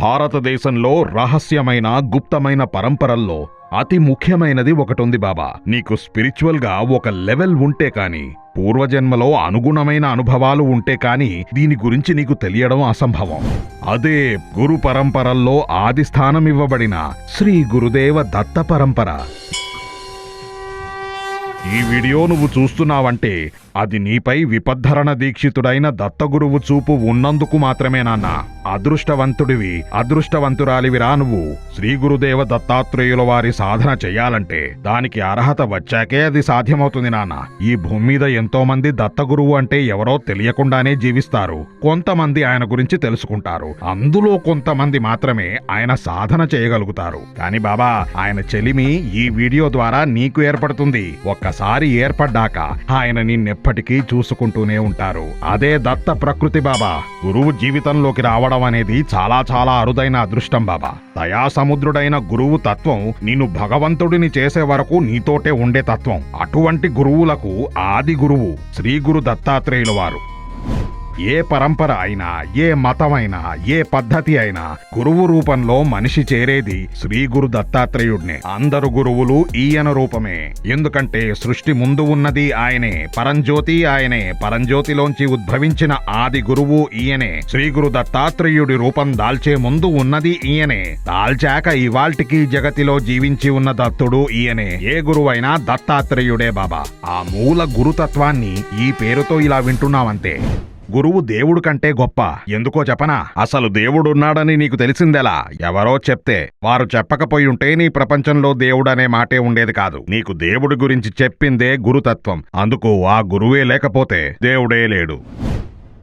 భారతదేశంలో రహస్యమైన గుప్తమైన పరంపరల్లో అతి ముఖ్యమైనది ఒకటుంది బాబా. నీకు స్పిరిచువల్గా ఒక లెవెల్ ఉంటే కాని పూర్వజన్మలో అనుగుణమైన అనుభవాలు ఉంటే కాని దీని గురించి నీకు తెలియడం అసంభవం. అదే గురు పరంపరల్లో ఆది స్థానం ఇవ్వబడిన శ్రీ గురుదేవ దత్త పరంపర. ఈ వీడియో నువ్వు చూస్తున్నావంటే అది నీపై విపద్ధరణ దీక్షితుడైన దత్తగురువు చూపు ఉన్నందుకు మాత్రమేనాన్న అదృష్టవంతుడివి అదృష్టవంతురాలివిరా నువ్వు. శ్రీ గురుదేవ దత్తాత్రేయుల వారి సాధన చెయ్యాలంటే దానికి అర్హత వచ్చాకే అది సాధ్యమవుతుంది నాన్న. ఈ భూమి మీద ఎంతోమంది దత్తగురువు అంటే ఎవరో తెలియకుండానే జీవిస్తారు. కొంతమంది ఆయన గురించి తెలుసుకుంటారు. అందులో కొంతమంది మాత్రమే ఆయన సాధన చేయగలుగుతారు. కానీ బాబా ఆయన చెలిమి ఈ వీడియో ద్వారా నీకు ఏర్పడుతుంది. ఒక్కసారి ఏర్పడ్డాక ఆయన ఇప్పటికీ చూసుకుంటూనే ఉంటారు. అదే దత్త ప్రకృతి బాబా. గురువు జీవితంలోకి రావడం అనేది చాలా చాలా అరుదైన అదృష్టం బాబా. దయా సముద్రుడైన గురువు తత్వం నిన్ను భగవంతుడిని చేసే వరకు నీతోటే ఉండే తత్వం. అటువంటి గురువులకు ఆది గురువు శ్రీ గురు దత్తాత్రేయుల వారు. ఏ పరంపర అయినా ఏ మతమైనా ఏ పద్ధతి అయినా గురువు రూపంలో మనిషి చేరేది శ్రీ గురు దత్తాత్రేయుడినే. అందరు గురువులు ఈయన రూపమే. ఎందుకంటే సృష్టి ముందు ఉన్నది ఆయనే పరంజ్యోతి ఆయనే పరంజ్యోతిలోంచి ఉద్భవించిన ఆది గురువు ఈయనే. శ్రీ గురు దత్తాత్రేయుడి రూపం దాల్చే ముందు ఉన్నది ఈయనే. దాల్చాక ఇవాల్టికి జగతిలో జీవించి ఉన్న దత్తుడు ఈయనే. ఏ గురువైనా దత్తాత్రేయుడే బాబా. ఆ మూల గురుతత్వాన్ని ఈ పేరుతో ఇలా వింటున్నామంతే. గురువు దేవుడు కంటే గొప్ప. ఎందుకో చెప్పనా? అసలు దేవుడున్నాడని నీకు తెలిసిందెలా? ఎవరో చెప్తే వారు చెప్పకపోయుంటే నీ ప్రపంచంలో దేవుడనే మాటే ఉండేది కాదు. నీకు దేవుడి గురించి చెప్పిందే గురుతత్వం. అందుకు ఆ గురువే లేకపోతే దేవుడే లేడు.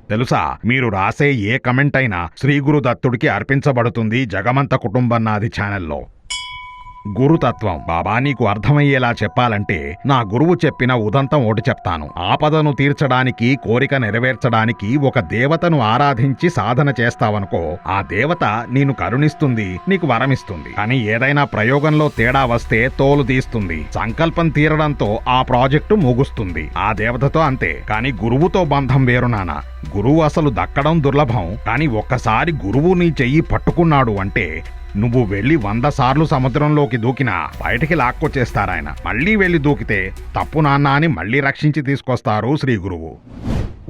తెలుసా? మీరు రాసే ఏ కమెంట్ అయినా శ్రీ గురు దత్తుడికి అర్పించబడుతుంది జగమంత కుటుంబం నాది ఛానల్లో. గురుతత్వం. బాబా నీకు అర్థమయ్యేలా చెప్పాలంటే నా గురువు చెప్పిన ఉదంతం ఒకటి చెప్తాను. ఆపదను తీర్చడానికి కోరిక నెరవేర్చడానికి ఒక దేవతను ఆరాధించి సాధన చేస్తావనుకో ఆ దేవత నేను కరుణిస్తుంది నీకు వరమిస్తుంది. కానీ ఏదైనా ప్రయోగంలో తేడా వస్తే తోలు తీస్తుంది. సంకల్పం తీరడంతో ఆ ప్రాజెక్టు ముగుస్తుంది. ఆ దేవతతో అంతే. కానీ గురువుతో బంధం వేరు గురువు అసలు దక్కడం దుర్లభం. కానీ ఒక్కసారి గురువు నీ చెయ్యి పట్టుకున్నాడు అంటే నువ్వు వెళ్ళి వంద సార్లు సముద్రంలోకి దూకినా బయటికి లాక్కొచ్చేస్తారాయన మళ్ళీ వెళ్ళి దూకితే తప్పు నాన్న అని మళ్ళీ రక్షించి తీసుకొస్తారు శ్రీ గురువు.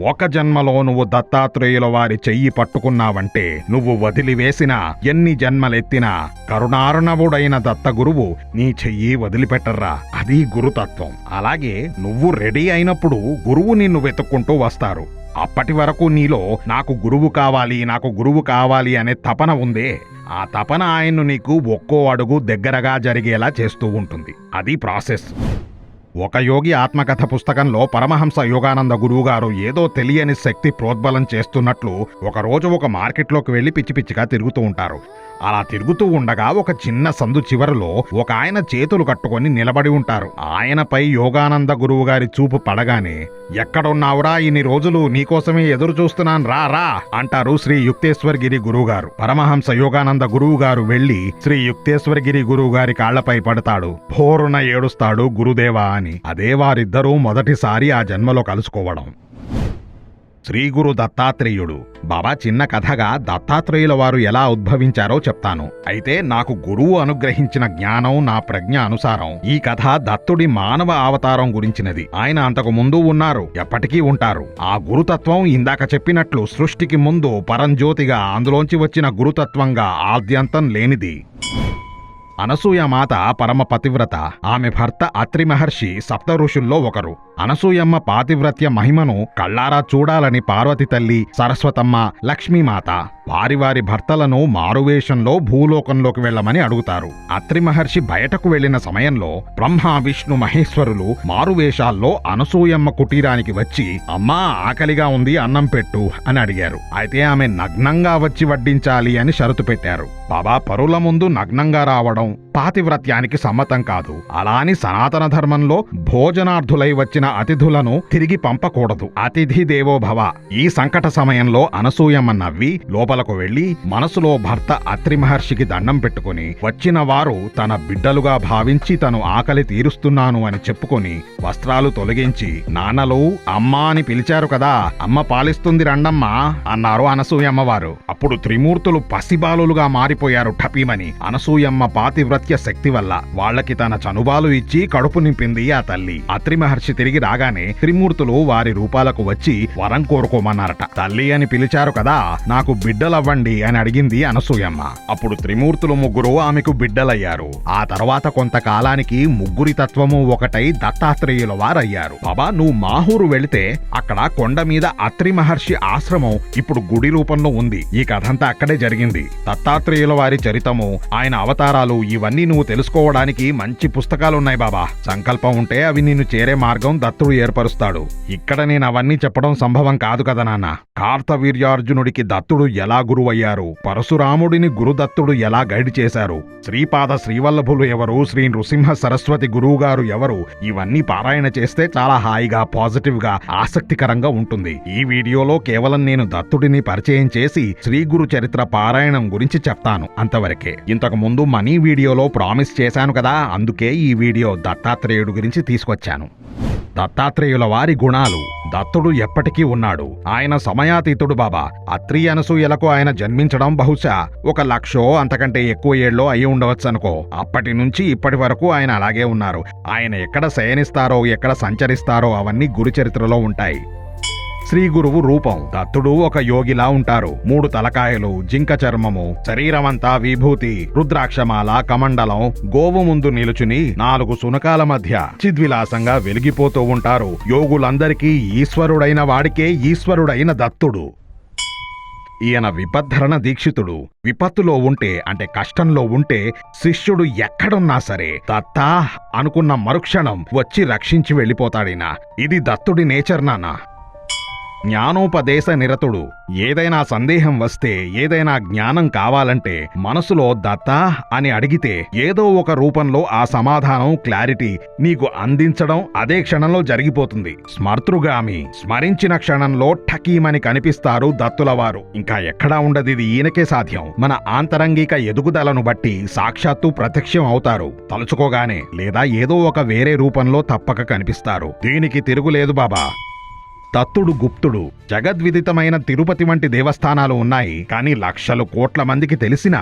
ఒక జన్మలో నువ్వు దత్తాత్రేయుల వారి చెయ్యి పట్టుకున్నావంటే నువ్వు వదిలివేసిన ఎన్ని జన్మలెత్తినా కరుణార్ణవుడైన దత్తగురువు నీ చెయ్యి వదిలిపెట్టర్రా. అది గురుతత్వం. అలాగే నువ్వు రెడీ అయినప్పుడు గురువు నిన్ను వెతుక్కుంటూ వస్తారు. అప్పటి వరకు నీలో నాకు గురువు కావాలి నాకు గురువు కావాలి అనే తపన ఉందే. ఆ తపన ఆయన్ను నీకు ఒక్కో అడుగు దగ్గరగా జరిగేలా చేస్తూ ఉంటుంది. అది ప్రాసెస్. ఒక యోగి ఆత్మకథ పుస్తకంలో పరమహంస యోగానంద గురువుగారు ఏదో తెలియని శక్తి ప్రోద్బలం చేస్తున్నట్లు ఒకరోజు ఒక మార్కెట్లోకి వెళ్ళి పిచ్చి పిచ్చిగా తిరుగుతూ ఉంటారు. అలా తిరుగుతూ ఉండగా ఒక చిన్న సందు చివరిలో ఒక ఆయన చేతులు కట్టుకొని నిలబడి ఉంటారు. ఆయనపై యోగానంద గురువు గారి చూపు పడగానే ఎక్కడున్నావురా? ఇన్ని రోజులు నీకోసమే ఎదురు చూస్తున్నాను. రా రా అంటారు శ్రీ యుక్తేశ్వరగిరి గురువుగారు. పరమహంస యోగానంద గురువు గారు వెళ్ళి శ్రీ యుక్తేశ్వరగిరి గురువు గారి కాళ్ళపై పడతాడు. భోరున ఏడుస్తాడు గురుదేవా అని అదే వారిద్దరూ మొదటిసారి ఆ జన్మలో కలుసుకోవడం. శ్రీగురు దత్తాత్రేయుడు బాబా చిన్న కథగా దత్తాత్రేయుల వారు ఎలా ఉద్భవించారో చెప్తాను. అయితే నాకు గురువు అనుగ్రహించిన జ్ఞానం నా ప్రజ్ఞ అనుసారం ఈ కథ దత్తుడి మానవ అవతారం గురించినది. ఆయన అంతకు ముందు ఉన్నారు ఎప్పటికీ ఉంటారు. ఆ గురుతత్వం ఇందాక చెప్పినట్లు సృష్టికి ముందు పరంజ్యోతిగా అందులోంచి వచ్చిన గురుతత్వంగా ఆద్యంతం లేనిది. అనసూయ మాత పరమ పతివ్రత. ఆమె భర్త అత్రి మహర్షి సప్త ఋషుల్లో ఒకరు. అనసూయమ్మ పాతివ్రత్య మహిమను కళ్ళారా చూడాలని పార్వతి తల్లి సరస్వతమ్మ లక్ష్మీమాత వారి వారి భర్తలను మారువేషంలో భూలోకంలోకి వెళ్ళమని అడుగుతారు. అత్రి మహర్షి బయటకు వెళ్ళిన సమయంలో బ్రహ్మ విష్ణు మహేశ్వరులు మారువేషాల్లో అనసూయమ్మ కుటీరానికి వచ్చి అమ్మా ఆకలిగా ఉంది అన్నం పెట్టు అని అడిగారు. అయితే ఆమె నగ్నంగా వచ్చి వడ్డించాలి అని షరతు పెట్టారు. బాబా పరుల ముందు నగ్నంగా రావడం don't పాతివ్రత్యానికి సమ్మతం కాదు. అలా అని సనాతన ధర్మంలో భోజనార్థులై వచ్చిన అతిథులను తిరిగి పంపకూడదు. అతిథి దేవోభవ ఈ సంకట సమయంలో అనసూయమ్మ నవ్వి లోపలకు వెళ్ళి మనసులో భర్త అత్రి మహర్షికి దండం పెట్టుకుని వచ్చిన వారు తన బిడ్డలుగా భావించి తను ఆకలి తీరుస్తున్నాను అని చెప్పుకొని వస్త్రాలు తొలగించి నాన్నలు అమ్మా అని పిలిచారు కదా అమ్మ పాలిస్తుంది రండమ్మా అన్నారు అనసూయమ్మ వారు అప్పుడు త్రిమూర్తులు పసిబాలులుగా మారిపోయారు ఠపీమని అనసూయమ్మ పాతివ్రత పాతివ్రత్య శక్తి వల్ల వాళ్ళకి తన చనుబాలు ఇచ్చి కడుపు నింపింది ఆ తల్లి. అత్రి మహర్షి తిరిగి రాగానే త్రిమూర్తులు వారి రూపాలకు వచ్చి వరం కోరుకోమన్నారట. తల్లి అని పిలిచారు కదా నాకు బిడ్డలవ్వండి అని అడిగింది అనసూయమ్మ. అప్పుడు త్రిమూర్తులు ముగ్గురు ఆమెకు బిడ్డలయ్యారు. ఆ తర్వాత కొంతకాలానికి ముగ్గురి తత్వము ఒకటై దత్తాత్రేయుల వారయ్యారు. బాబా నువ్వు మాహూరు వెళితే అక్కడ కొండ మీద అత్రి మహర్షి ఆశ్రమం ఇప్పుడు గుడి రూపంలో ఉంది. ఈ కథంతా అక్కడే జరిగింది. దత్తాత్రేయుల వారి చరితము ఆయన అవతారాలు ఇవన్నీ నువ్వు తెలుసుకోవడానికి మంచి పుస్తకాలున్నాయి బాబా. సంకల్పం ఉంటే అవి నిన్ను చేరే మార్గం దత్తుడు ఏర్పరుస్తాడు. ఇక్కడ నేను అవన్నీ చెప్పడం సంభవం కాదు కదా నాన్న. కార్తవీర్యార్జునుడికి దత్తుడు ఎలా గురువయ్యారు? పరశురాముడిని గురుదత్తుడు ఎలా గైడ్ చేశారు? శ్రీపాద శ్రీవల్లభులు ఎవరు? శ్రీ నృసింహ సరస్వతి గురువు గారు ఎవరు? ఇవన్నీ పారాయణ చేస్తే చాలా హాయిగా పాజిటివ్గా ఆసక్తికరంగా ఉంటుంది. ఈ వీడియోలో కేవలం నేను దత్తుడిని పరిచయం చేసి శ్రీ గురు చరిత్ర పారాయణం గురించి చెప్తాను అంతవరకే. ఇంతకు ముందు మనీ వీడియోలో ప్రామిస్ చేశాను కదా అందుకే ఈ వీడియో దత్తాత్రేయుడు గురించి తీసుకొచ్చాను. దత్తాత్రేయుల వారి గుణాలు దత్తుడు ఎప్పటికీ ఉన్నాడు. ఆయన సమయాతీతుడు బాబా. అత్రి అనసూయలకు ఆయన జన్మించడం బహుశా ఒక లక్షో అంతకంటే ఎక్కువ ఏళ్ళలో అయి ఉండవచ్చు అనుకో అప్పటి నుంచి ఇప్పటి వరకు ఆయన అలాగే ఉన్నారు. ఆయన ఎక్కడ శయనిస్తారో ఎక్కడ సంచరిస్తారో అవన్నీ గురుచరిత్రలో ఉంటాయి. శ్రీ గురువు రూపం. దత్తుడు ఒక యోగిలా ఉంటారు. మూడు తలకాయలు జింక చర్మము శరీరమంతా విభూతి రుద్రాక్షమాల కమండలం గోవు ముందు నిలుచుని నాలుగు సునకాల మధ్య చిద్విలాసంగా వెలిగిపోతూ ఉంటారు. యోగులందరికీ ఈశ్వరుడైన వాడికే ఈశ్వరుడైన దత్తుడు. ఈయన విపద్ధరణ దీక్షితుడు. విపత్తులో ఉంటే అంటే కష్టంలో ఉంటే శిష్యుడు ఎక్కడున్నా సరే దత్తా అనుకున్న మరుక్షణం వచ్చి రక్షించి వెళ్ళిపోతాడినా? ఇది దత్తుడి నేచర్ నానా? జ్ఞానోపదేశ నిరతుడు. ఏదైనా సందేహం వస్తే ఏదైనా జ్ఞానం కావాలంటే మనసులో దత్తా అని అడిగితే ఏదో ఒక రూపంలో ఆ సమాధానం క్లారిటీ నీకు అందించడం అదే క్షణంలో జరిగిపోతుంది. స్మర్తృగామి స్మరించిన క్షణంలో ఠకీమని కనిపిస్తారు దత్తులవారు. ఇంకా ఎక్కడా ఉండదు ఇది ఈయనకే సాధ్యం. మన ఆంతరంగిక ఎదుగుదలను బట్టి సాక్షాత్తు ప్రత్యక్షం అవుతారు. తలుచుకోగానే లేదా ఏదో ఒక వేరే రూపంలో తప్పక కనిపిస్తారు. దీనికి తిరుగులేదు బాబా. దత్తుడు గుప్తుడు జగద్విదితమైన తిరుపతి వంటి దేవస్థానాలు ఉన్నాయి. కానీ లక్షలు కోట్ల మందికి తెలిసిన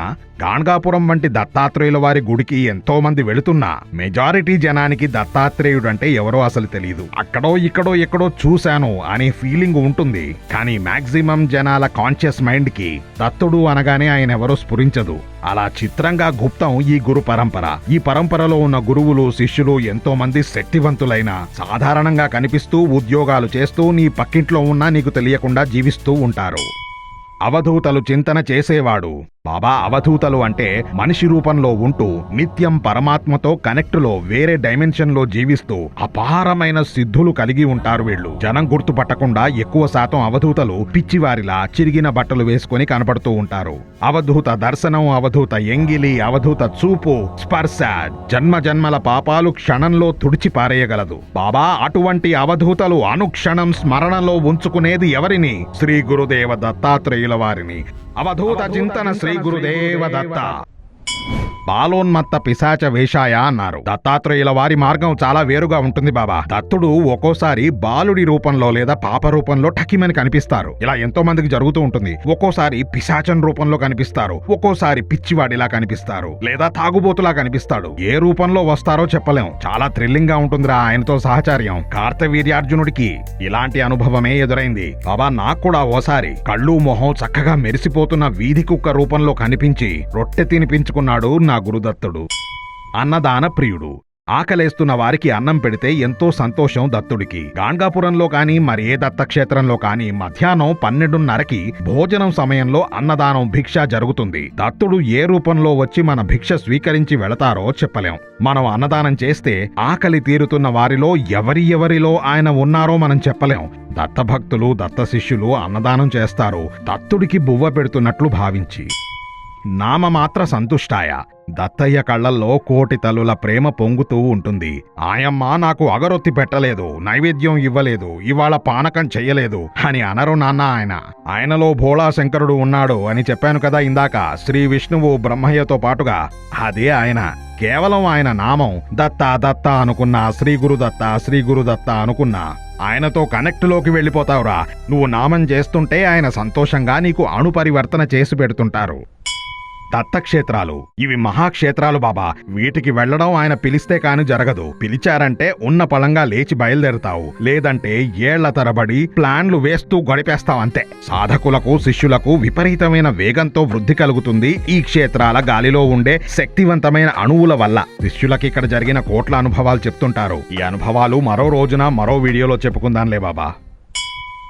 గాణ్గాపురం వంటి దత్తాత్రేయుల వారి గుడికి ఎంతో మంది వెళుతున్నా మెజారిటీ జనానికి దత్తాత్రేయుడంటే ఎవరో అసలు తెలియదు అక్కడో ఇక్కడో ఎక్కడో చూశాను అనే ఫీలింగ్ ఉంటుంది. కానీ మాక్సిమం జనాల కాన్షియస్ మైండ్కి దత్తుడు అనగానే ఆయన ఎవరో స్ఫురించదు. అలా చిత్రంగా గుప్తం ఈ గురు పరంపర. ఈ పరంపరలో ఉన్న గురువులు శిష్యులు ఎంతో మంది శక్తివంతులైన సాధారణంగా కనిపిస్తూ ఉద్యోగాలు చేస్తూ నీ పక్కింట్లో ఉన్నా నీకు తెలియకుండా జీవిస్తూ ఉంటారు. అవధూతలు చింతన చేసేవాడు. బాబా అవధూతలు అంటే మనిషి రూపంలో ఉంటూ నిత్యం పరమాత్మతో కనెక్టులో వేరే డైమెన్షన్లో జీవిస్తూ అపారమైన సిద్ధులు కలిగి ఉంటారు వీళ్ళు. జనం గుర్తుపట్టకుండా ఎక్కువ శాతం అవధూతలు పిచ్చివారిలా చిరిగిన బట్టలు వేసుకొని కనపడుతూ ఉంటారు. అవధూత దర్శనం అవధూత ఎంగిలి అవధూత చూపు స్పర్శ జన్మ జన్మల పాపాలు క్షణంలో తుడిచి పారేయగలదు బాబా అటువంటి అవధూతలు అనుక్షణం స్మరణలో ఉంచుకునేది ఎవరిని? శ్రీ గురుదేవ దత్తాత్రేయుల వారిని. అవధూత చింతన శ్రీ గురుదేవ దత్త బాలోన్మత్త పిశాచ వేషాయ అన్నారు. దత్తాత్రేయుల వారి మార్గం చాలా వేరుగా ఉంటుంది బాబా. దత్తుడు ఒక్కోసారి బాలుడి రూపంలో లేదా పాప రూపంలో ఠకిమని కనిపిస్తారు. ఇలా ఎంతో మందికి జరుగుతూ ఉంటుంది. ఒక్కోసారి పిశాచన్ రూపంలో కనిపిస్తారు. ఒక్కోసారి పిచ్చివాడిలా కనిపిస్తారు. లేదా తాగుబోతులా కనిపిస్తాడు. ఏ రూపంలో వస్తారో చెప్పలేం. చాలా థ్రిల్లింగ్గా ఉంటుందిరా ఆయనతో సహచర్యం. కార్తవీర్యార్జునుడికి ఇలాంటి అనుభవమే ఎదురైంది. బాబా నాకు కూడా ఓసారి కళ్ళు మొహం చక్కగా మెరిసిపోతున్న వీధి కుక్క రూపంలో కనిపించి రొట్టె తినిపించుకున్నాడు నా గురుదత్తుడు. అన్నదాన ప్రియుడు ఆకలేస్తున్న వారికి అన్నం పెడితే ఎంతో సంతోషం దత్తుడికి. గాంగాపురంలో కాని మరి ఏ దత్తక్షేత్రంలో కాని మధ్యాహ్నం పన్నెండున్నరకి భోజనం సమయంలో అన్నదానం భిక్ష జరుగుతుంది. దత్తుడు ఏ రూపంలో వచ్చి మన భిక్ష స్వీకరించి వెళతారో చెప్పలేం. మనం అన్నదానం చేస్తే ఆకలి తీరుతున్న వారిలో ఎవరి ఎవరిలో ఆయన ఉన్నారో మనం చెప్పలేం. దత్తభక్తులు దత్త శిష్యులు అన్నదానం చేస్తారు. దత్తుడికి బువ్వ పెడుతున్నట్లు భావించి. నామమాత్ర సంతుష్టాయ దత్తయ్య కళ్ళల్లో కోటి తలుల ప్రేమ పొంగుతూ ఉంటుంది. ఆయమ్మ నాకు అగరొత్తి పెట్టలేదు నైవేద్యం ఇవ్వలేదు ఇవాళ పానకం చెయ్యలేదు అని అనరు నాన్న ఆయన. ఆయనలో భోళాశంకరుడు ఉన్నాడు అని చెప్పాను కదా ఇందాక. శ్రీ విష్ణువు బ్రహ్మయ్యతో పాటుగా. అదే ఆయన. కేవలం ఆయన నామం. దత్త దత్త అనుకున్నా శ్రీ గురు దత్త శ్రీ గురు దత్త అనుకున్నా. ఆయనతో కనెక్ట్లోకి వెళ్ళిపోతావురా. నువ్వు నామం చేస్తుంటే ఆయన సంతోషంగా నీకు అణుపరివర్తన చేసి పెడుతుంటారు. దత్తక్షేత్రాలు. ఇవి మహాక్షేత్రాలు బాబా. వీటికి వెళ్ళడం ఆయన పిలిస్తే కాని జరగదు. పిలిచారంటే ఉన్న పళంగా లేచి బయలుదేరుతావు. లేదంటే ఏళ్ళ తరబడి ప్లాన్లు వేస్తూ గడిపేస్తావు అంతే. సాధకులకు శిష్యులకు విపరీతమైన వేగంతో వృద్ధి కలుగుతుంది ఈ క్షేత్రాల గాలిలో ఉండే శక్తివంతమైన అణువుల వల్ల. శిష్యులకి ఇక్కడ జరిగిన కోట్ల అనుభవాలు చెప్తుంటారు. ఈ అనుభవాలు మరో రోజున మరో వీడియోలో చెప్పుకుందాంలే బాబా.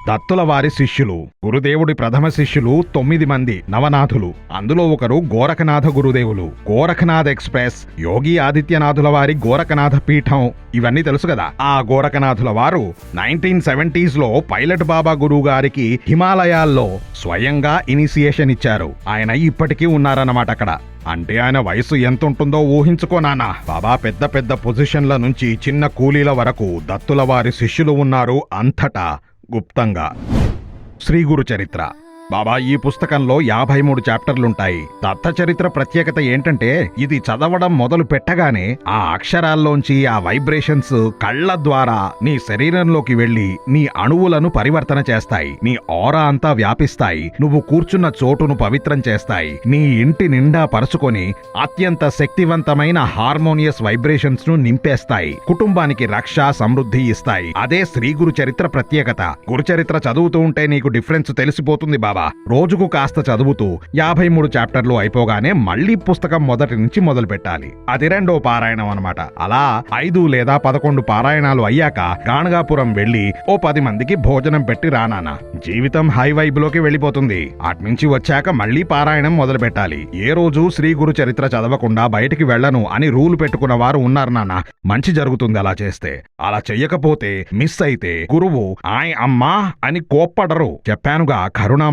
దత్తుల వారి శిష్యులు గురుదేవుడి ప్రథమ శిష్యులు తొమ్మిది మంది నవనాథులు. అందులో ఒకరు గోరఖనాథ గురుదేవులు. గోరఖనాథ్ ఎక్స్ప్రెస్ యోగి ఆదిత్యనాథుల వారి గోరఖనాథ పీఠం. ఇవన్నీ తెలుసు కదా? ఆ గోరఖనాథుల వారు నైన్టీన్ సెవెంటీస్లో పైలట్ బాబా గురువు గారికి హిమాలయాల్లో స్వయంగా ఇనిషియేషన్ ఇచ్చారు. ఆయన ఇప్పటికీ ఉన్నారన్నమాట అక్కడ. అంటే ఆయన వయసు ఎంత ఉంటుందో ఊహించుకో బాబా పెద్ద పెద్ద పొజిషన్ల నుంచి చిన్న కూలీల వరకు దత్తుల వారి శిష్యులు ఉన్నారు అంతటా. గుప్తంగా. శ్రీ గురు చరిత్ర. బాబా ఈ పుస్తకంలో యాభై మూడు చాప్టర్లుంటాయి. దత్త చరిత్ర ప్రత్యేకత ఏంటంటే ఇది చదవడం మొదలు పెట్టగానే ఆ అక్షరాల్లోంచి ఆ వైబ్రేషన్స్ కళ్ళ ద్వారా నీ శరీరంలోకి వెళ్ళి నీ అణువులను పరివర్తన చేస్తాయి. నీ ఆరా అంతా వ్యాపిస్తాయి. నువ్వు కూర్చున్న చోటును పవిత్రం చేస్తాయి. నీ ఇంటి నిండా పరుచుకొని అత్యంత శక్తివంతమైన హార్మోనియస్ వైబ్రేషన్స్ను నింపేస్తాయి. కుటుంబానికి రక్ష సమృద్ధి ఇస్తాయి. అదే శ్రీ గురు చరిత్ర ప్రత్యేకత. గురు చరిత్ర చదువుతూ ఉంటే నీకు డిఫరెన్స్ తెలిసిపోతుంది బాబా. రోజుకు కాస్త చదువుతూ యాభై మూడు చాప్టర్లు అయిపోగానే మళ్ళీ పుస్తకం మొదటి నుంచి మొదలు పెట్టాలి అది రెండో పారాయణం అనమాట అలా ఐదు లేదా పదకొండు పారాయణాలు అయ్యాక గాణగాపురం వెళ్ళి ఓ పది మందికి భోజనం పెట్టి రానానా జీవితం హై వైబ్లోకి వెళ్ళిపోతుంది. అట్నుంచి వచ్చాక మళ్ళీ పారాయణం మొదలు పెట్టాలి ఏ రోజు శ్రీ గురు చరిత్ర చదవకుండా బయటికి వెళ్ళను అని రూల్ పెట్టుకున్న వారు ఉన్నారు నాన్న. మంచి జరుగుతుంది అలా చేస్తే. అలా చెయ్యకపోతే మిస్ అయితే గురువు ఆయ్ అమ్మా అని కోప్పడరు. చెప్పానుగా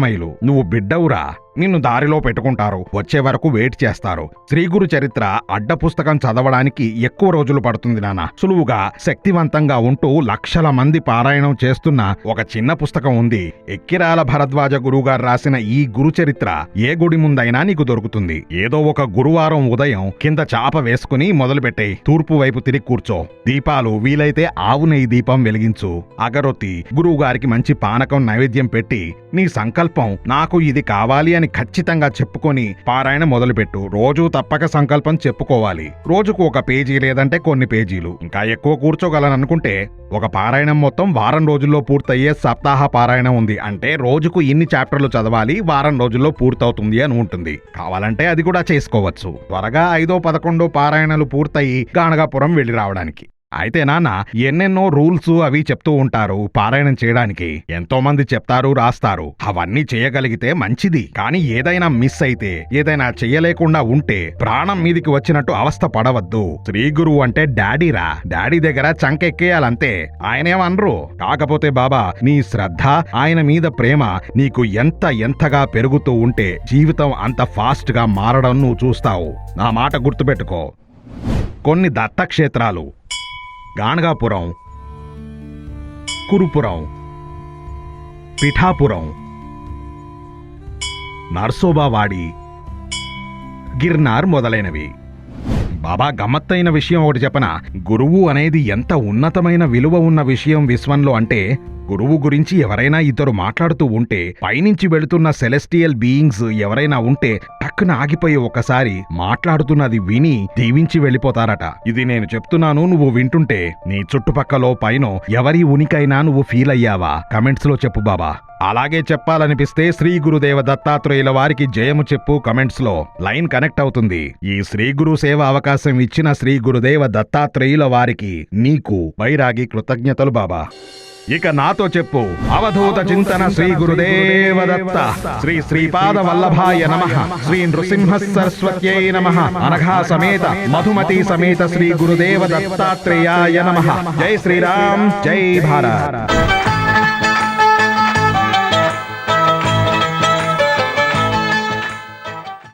అమ్మాయిలు నువ్వు బిడ్డవురా. నిన్ను దారిలో పెట్టుకుంటారు. వచ్చే వరకు వెయిట్ చేస్తారు. శ్రీ గురు చరిత్ర అడ్డ పుస్తకం చదవడానికి ఎక్కువ రోజులు పడుతుంది నాన్న సులువుగా శక్తివంతంగా ఉంటూ లక్షల మంది పారాయణం చేస్తున్న ఒక చిన్న పుస్తకం ఉంది. ఎక్కిరాల భరద్వాజ గురువుగారు రాసిన ఈ గురు చరిత్ర ఏ గుడి ముందైనా నీకు దొరుకుతుంది. ఏదో ఒక గురువారం ఉదయం కింద చాప వేసుకుని మొదలుపెట్టే తూర్పు వైపు తిరిగి కూర్చో. దీపాలు వీలైతే ఆవు నెయ్యి దీపం వెలిగించు. అగరొత్తి గురువు గారికి మంచి పానకం నైవేద్యం పెట్టి నీ సంకల్పం నాకు ఇది కావాలి అని ఖచ్చితంగా చెప్పుకొని పారాయణ మొదలుపెట్టు. రోజు తప్పక సంకల్పం చెప్పుకోవాలి. రోజుకు ఒక పేజీ లేదంటే కొన్ని పేజీలు. ఇంకా ఎక్కువ కూర్చోగలను అనుకుంటే ఒక పారాయణం మొత్తం వారం రోజుల్లో పూర్తయ్యే సప్తాహ పారాయణం ఉంది. అంటే రోజుకు ఇన్ని చాప్టర్లు చదవాలి వారం రోజుల్లో పూర్తవుతుంది అని ఉంటుంది. కావాలంటే అది కూడా చేసుకోవచ్చు. త్వరగా ఐదో పదకొండో పారాయణలు పూర్తయి గానగాపురం వెళ్ళి రావడానికి. అయితే నాన్న ఎన్నెన్నో రూల్స్ అవి చెప్తూ ఉంటారు పారాయణం చేయడానికి. ఎంతో మంది చెప్తారు రాస్తారు. అవన్నీ చేయగలిగితే మంచిది. కానీ ఏదైనా మిస్ అయితే ఏదైనా చెయ్యలేకుండా ఉంటే ప్రాణం మీదికి వచ్చినట్టు అవస్థ పడవద్దు. శ్రీ గురువు అంటే డాడీరా డాడీ దగ్గర చంకెక్కేయాలంతే. ఆయనేమనరు? కాకపోతే బాబా నీ శ్రద్ధ ఆయన మీద ప్రేమ నీకు ఎంత ఎంతగా పెరుగుతూ ఉంటే జీవితం అంత ఫాస్ట్గా మారడం నువ్వు చూస్తావు. నా మాట గుర్తుపెట్టుకో. కొన్ని దత్తక్షేత్రాలు గాణగాపురం కురుపురం పిఠాపురం నర్సోబావాడి గిర్నార్ మొదలైనవి. బాబా గమ్మత్తైన విషయం ఒకటి చెప్పన? గురువు అనేది ఎంత ఉన్నతమైన విలువ ఉన్న విషయం విశ్వంలో అంటే గురువు గురించి ఎవరైనా ఇద్దరు మాట్లాడుతూ ఉంటే పైనుంచి వెళుతున్న సెలెస్టియల్ బీయింగ్స్ ఎవరైనా ఉంటే టక్కున ఆగిపోయి ఒకసారి మాట్లాడుతున్నది విని దీవించి వెళ్ళిపోతారట. ఇది నేను చెప్తున్నాను నువ్వు వింటుంటే నీ చుట్టుపక్కలో పైన ఎవరి ఉనికైనా నువ్వు ఫీల్ అయ్యావా? కమెంట్స్లో చెప్పు బాబా. అలాగే చెప్పాలనిపిస్తే శ్రీ గురుదేవ దత్తాత్రేయుల వారికి జయము చెప్పు కమెంట్స్లో లైన్ కనెక్ట్ అవుతుంది. ఈ శ్రీ గురు సేవ అవకాశం ఇచ్చిన శ్రీ గురుదేవ దత్తాత్రేయుల వారికి నీకు వైరాగి కృతజ్ఞతలు బాబా. ఇక నాతో చెప్పు. అవధూత చింతన శ్రీ గురుదేవ దత్త శ్రీ శ్రీపాద వల్లభాయ నమ. శ్రీ నృసింహ సరస్వత్యై నమ. అనఘా సమేత మధుమతి సమేత శ్రీ గురుదేవ దత్తాత్రేయాయ నమ జై శ్రీరామ్ జై భారత్.